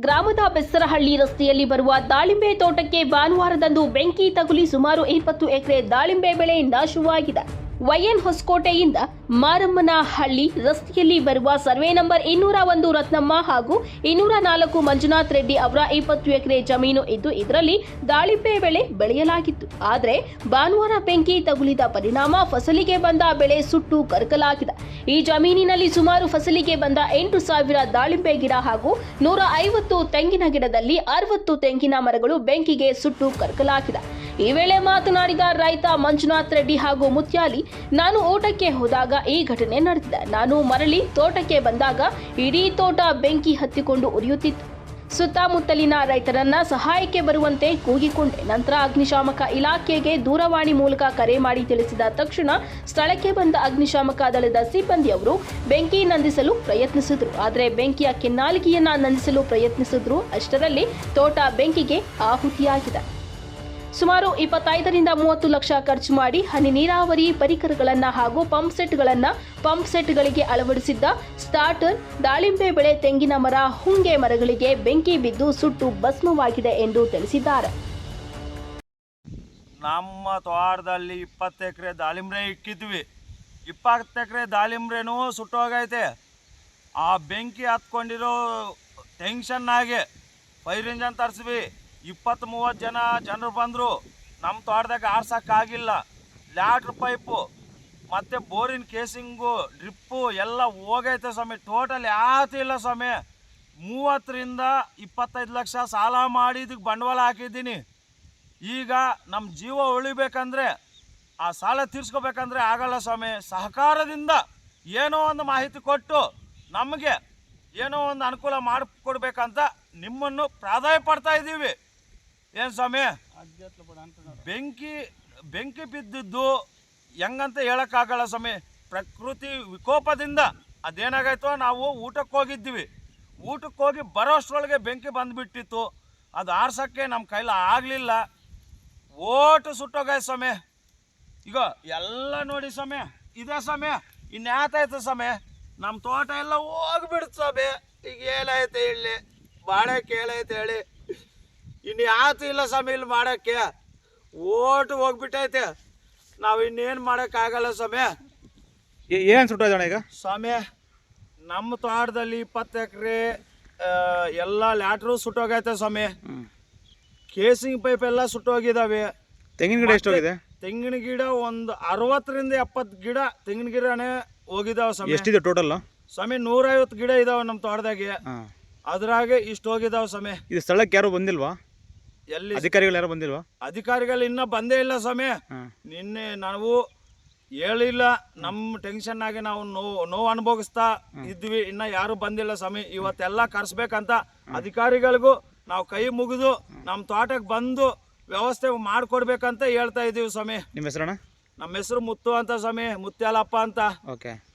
ಗ್ರಾಮದ ಬೆಸ್ಸರಹಳ್ಳಿ ರಸ್ತೆಯಲ್ಲಿ ಬರುವ ದಾಳಿಂಬೆ ತೋಟಕ್ಕೆ ಭಾನುವಾರದಂದು ಬೆಂಕಿ ತಗುಲಿ ಸುಮಾರು ಇಪ್ಪತ್ತು ಎಕರೆ ದಾಳಿಂಬೆ ಬೆಳೆ ನಾಶವಾಗಿದೆ. ವೈಎನ್ ಹೊಸಕೋಟೆಯಿಂದ ಮಾರಮ್ಮನಹಳ್ಳಿ ರಸ್ತೆಯಲ್ಲಿ ಬರುವ ಸರ್ವೆ ನಂಬರ್ ಇನ್ನೂರ ಒಂದು ರತ್ನಮ್ಮ ಹಾಗೂ ಇನ್ನೂರ ನಾಲ್ಕು ಮಂಜುನಾಥ್ ರೆಡ್ಡಿ ಅವರ ಇಪ್ಪತ್ತು ಎಕರೆ ಜಮೀನು ಇದ್ದು ಇದರಲ್ಲಿ ದಾಳಿಂಬೆ ಬೆಳೆ ಬೆಳೆಯಲಾಗಿತ್ತು. ಆದರೆ ಭಾನುವಾರ ಬೆಂಕಿ ತಗುಲಿದ ಪರಿಣಾಮ ಫಸಲಿಗೆ ಬಂದ ಬೆಳೆ ಸುಟ್ಟು ಕರಕಲಾಗಿದೆ. ಈ ಜಮೀನಿನಲ್ಲಿ ಸುಮಾರು ಫಸಲಿಗೆ ಬಂದ ಎಂಟು ಸಾವಿರ ದಾಳಿಂಬೆ ಗಿಡ ಹಾಗೂ ನೂರ ಐವತ್ತು ತೆಂಗಿನ ಗಿಡದಲ್ಲಿ ಅರವತ್ತು ತೆಂಗಿನ ಮರಗಳು ಬೆಂಕಿಗೆ ಸುಟ್ಟು ಕರಕಲಾಗಿದೆ. ಈ ವೇಳೆ ಮಾತನಾಡಿದ ರೈತ ಮಂಜುನಾಥ್ ರೆಡ್ಡಿ ಹಾಗೂ ಮುತ್ಯಾಲಿ, ನಾನು ಊಟಕ್ಕೆ ಹೋದಾಗ ಈ ಘಟನೆ ನಡೆದಿದೆ. ನಾನು ಮರಳಿ ತೋಟಕ್ಕೆ ಬಂದಾಗ ಇಡೀ ತೋಟ ಬೆಂಕಿ ಹತ್ತಿಕೊಂಡು ಉರಿಯುತ್ತಿತ್ತು. ಸುತ್ತಮುತ್ತಲಿನ ರೈತರನ್ನ ಸಹಾಯಕ್ಕೆ ಬರುವಂತೆ ಕೂಗಿಕೊಂಡೆ. ನಂತರ ಅಗ್ನಿಶಾಮಕ ಇಲಾಖೆಗೆ ದೂರವಾಣಿ ಮೂಲಕ ಕರೆ ಮಾಡಿ ತಿಳಿಸಿದ ತಕ್ಷಣ ಸ್ಥಳಕ್ಕೆ ಬಂದ ಅಗ್ನಿಶಾಮಕ ದಳದ ಸಿಬ್ಬಂದಿಯವರು ಬೆಂಕಿ ನಂದಿಸಲು ಪ್ರಯತ್ನಿಸಿದ್ರು. ಆದರೆ ಬೆಂಕಿಯ ಕೆನ್ನಾಲಿಗೆಯನ್ನ ನಂದಿಸಲು ಪ್ರಯತ್ನಿಸಿದ್ರು. ಅಷ್ಟರಲ್ಲಿ ತೋಟ ಬೆಂಕಿಗೆ ಆಹುತಿಯಾಗಿದೆ. ಸುಮಾರು ಇಪ್ಪತ್ತೈದರಿಂದ ಮೂವತ್ತು ಲಕ್ಷ ಖರ್ಚು ಮಾಡಿ ಹನಿ ನೀರಾವರಿ ಪರಿಕರಗಳನ್ನು ಹಾಗೂ ಪಂಪ್ ಸೆಟ್ಗಳನ್ನು ಪಂಪ್ ಸೆಟ್ಗಳಿಗೆ ಅಳವಡಿಸಿದ್ದ ಸ್ಟಾರ್ಟರ್ ದಾಳಿಂಬೆ ಬೆಳೆ ತೆಂಗಿನ ಮರ, ಹುಂಗೆ ಮರಗಳಿಗೆ ಬೆಂಕಿ ಬಿದ್ದು ಸುಟ್ಟು ಭಸ್ಮವಾಗಿದೆ ಎಂದು ತಿಳಿಸಿದ್ದಾರೆ. ನಮ್ಮ ತೋಟದಲ್ಲಿ ಇಪ್ಪತ್ತು ಎಕರೆ ದಾಳಿಂಬ್ರೆ ಇಕ್ಕಿದ್ವಿ. ಇಪ್ಪತ್ತು ಎಕರೆ ದಾಳಿಂಬ್ರೆನೂ ಸುಟ್ಟೋಗೈತೆ. ಆ ಬೆಂಕಿ ಹತ್ಕೊಂಡಿರೋ ಟೆನ್ಷನ್ನಾಗೆ ಫೈರ್ ಇಂಜನ್ ತರಿಸ್ವಿ ಇಪ್ಪತ್ತು ಮೂವತ್ತು ಜನ ಜನರು ಬಂದರು. ನಮ್ಮ ತೋಟದಾಗ ಆರ್ಸೋಕ್ಕಾಗಿಲ್ಲ. ಲ್ಯಾಟ್ರ್ ಪೈಪು, ಮತ್ತು ಬೋರಿನ ಕೇಸಿಂಗು, ಡ್ರಿಪ್ಪು ಎಲ್ಲ ಹೋಗೈತೆ ಸ್ವಾಮಿ. ಟೋಟಲ್ ಯಾತು ಇಲ್ಲ ಸ್ವಾಮಿ. ಮೂವತ್ತರಿಂದ ಇಪ್ಪತ್ತೈದು ಲಕ್ಷ ಸಾಲ ಮಾಡಿ ಇದಕ್ಕೆ ಬಂಡವಾಳ ಹಾಕಿದ್ದೀನಿ. ಈಗ ನಮ್ಮ ಜೀವ ಉಳಿಬೇಕಂದ್ರೆ, ಆ ಸಾಲ ತೀರ್ಸ್ಕೋಬೇಕಂದ್ರೆ ಆಗಲ್ಲ ಸ್ವಾಮಿ. ಸಹಕಾರದಿಂದ ಏನೋ ಒಂದು ಮಾಹಿತಿ ಕೊಟ್ಟು ನಮಗೆ ಏನೋ ಒಂದು ಅನುಕೂಲ ಮಾಡಿಕೊಡ್ಬೇಕಂತ ನಿಮ್ಮನ್ನು ಪ್ರಾಧಾಯ ಪಡ್ತಾ ಇದ್ದೀವಿ. ಏನು ಸ್ವಾಮಿ? ಬೆಂಕಿ ಬೆಂಕಿ ಬಿದ್ದಿದ್ದು ಹೆಂಗಂತ ಹೇಳೋಕ್ಕಾಗಲ್ಲ ಸ್ವಾಮಿ. ಪ್ರಕೃತಿ ವಿಕೋಪದಿಂದ ಅದೇನಾಗೈತೋ ನಾವು ಊಟಕ್ಕೆ ಹೋಗಿದ್ದೀವಿ. ಊಟಕ್ಕೆ ಹೋಗಿ ಬರೋಷ್ಟರೊಳಗೆ ಬೆಂಕಿ ಬಂದುಬಿಟ್ಟಿತ್ತು. ಅದು ಆರ್ಸೋಕ್ಕೆ ನಮ್ಮ ಕೈಲಿ ಆಗಲಿಲ್ಲ. ಓಟು ಸುಟ್ಟೋಗಾಯ್ತು ಸ್ವಾಮಿ. ಈಗ ಎಲ್ಲ ನೋಡಿ ಸ್ವಾಮಿ. ಇದೇ ಸ್ವಾಮಿ, ಇನ್ಯಾತಾಯ್ತು ಸ್ವಾಮಿ. ನಮ್ಮ ತೋಟ ಎಲ್ಲ ಹೋಗ್ಬಿಡ್ತು ಸ್ವಾಮಿ. ಈಗ ಏನಾಯ್ತು ಇಲ್ಲಿ ಬಾಳೆ ಕೇಳೈತೆ ಹೇಳಿ. ಯಾತು ಇಲ್ಲ ಸ್ವಾಮಿ ಇಲ್ಲಿ ಮಾಡೋಕ್ಕೆ. ಓಟು ಹೋಗ್ಬಿಟ್ಟೈತೆ. ನಾವು ಇನ್ನೇನು ಮಾಡೋಕ್ಕಾಗಲ್ಲ ಸ್ವಾಮಿ. ಏನು ಸುಟ್ಟೋದಣ ಈಗ? ಸ್ವಾಮಿ ನಮ್ಮ ತೋಟದಲ್ಲಿ ಇಪ್ಪತ್ತು ಎಕರೆ ಎಲ್ಲ ಲ್ಯಾಟ್ರು ಸುಟ್ಟೋಗೈತೆ ಸ್ವಾಮಿ. ಕೇಸಿಂಗ್ ಪೈಪ್ ಎಲ್ಲ ಸುಟ್ಟೋಗಿದಾವೆ. ತೆಂಗಿನ ಗಿಡ ಎಷ್ಟೋಗಿದೆ ತೆಂಗಿನ ಗಿಡ ಒಂದು ಅರವತ್ತರಿಂದ ಎಪ್ಪತ್ತು ಗಿಡ ತೆಂಗಿನ ಗಿಡನೇ ಹೋಗಿದಾವೆ ಸ್ವಾಮಿ. ಎಷ್ಟಿದೆ ಟೋಟಲ್ ಸ್ವಾಮಿ ನೂರೈವತ್ತು ಗಿಡ ಇದಾವೆ ನಮ್ಮ ತೋಟದಾಗೆ. ಅದ್ರಾಗೆ ಇಷ್ಟು ಹೋಗಿದಾವ ಸ್ವಾಮಿ. ಇದು ಸ್ಥಳಕ್ಕೆ ಯಾರು ಬಂದಿಲ್ವಾ? ಎಲ್ಲಿ ಅಧಿಕಾರಿಗಳು ಯಾರು ಬಂದಿಲ್ವಾ? ಅಧಿಕಾರಿಗಳು ಇನ್ನೂ ಬಂದೇ ಇಲ್ಲ ಸ್ವಾಮಿ. ನಿನ್ನೆ ನಾವು ಹೇಳಿಲ್ಲ ನಮ್ಮ ಟೆನ್ಷನ್ನಾಗಿ ನಾವು ನೋವು ನೋವು ಅನುಭವಿಸ್ತಾ ಇದ್ವಿ ಇನ್ನ ಯಾರು ಬಂದಿಲ್ಲ ಸ್ವಾಮಿ. ಇವತ್ತೆಲ್ಲ ಕರ್ಸ್ಬೇಕಂತ ಅಧಿಕಾರಿಗಳಿಗೂ ನಾವು ಕೈ ಮುಗಿದು ನಮ್ಮ ತೋಟಕ್ಕೆ ಬಂದು ವ್ಯವಸ್ಥೆ ಮಾಡ್ಕೊಡ್ಬೇಕಂತ ಹೇಳ್ತಾ ಇದೀವಿ ಸ್ವಾಮಿ. ನಿಮ್ಮ ಹೆಸರಣ್ಣ? ನಮ್ಮ ಹೆಸರು ಮುತ್ತು ಅಂತ ಸ್ವಾಮಿ ಮುತ್ಯಾಲಪ್ಪ ಅಂತ. ಓಕೆ.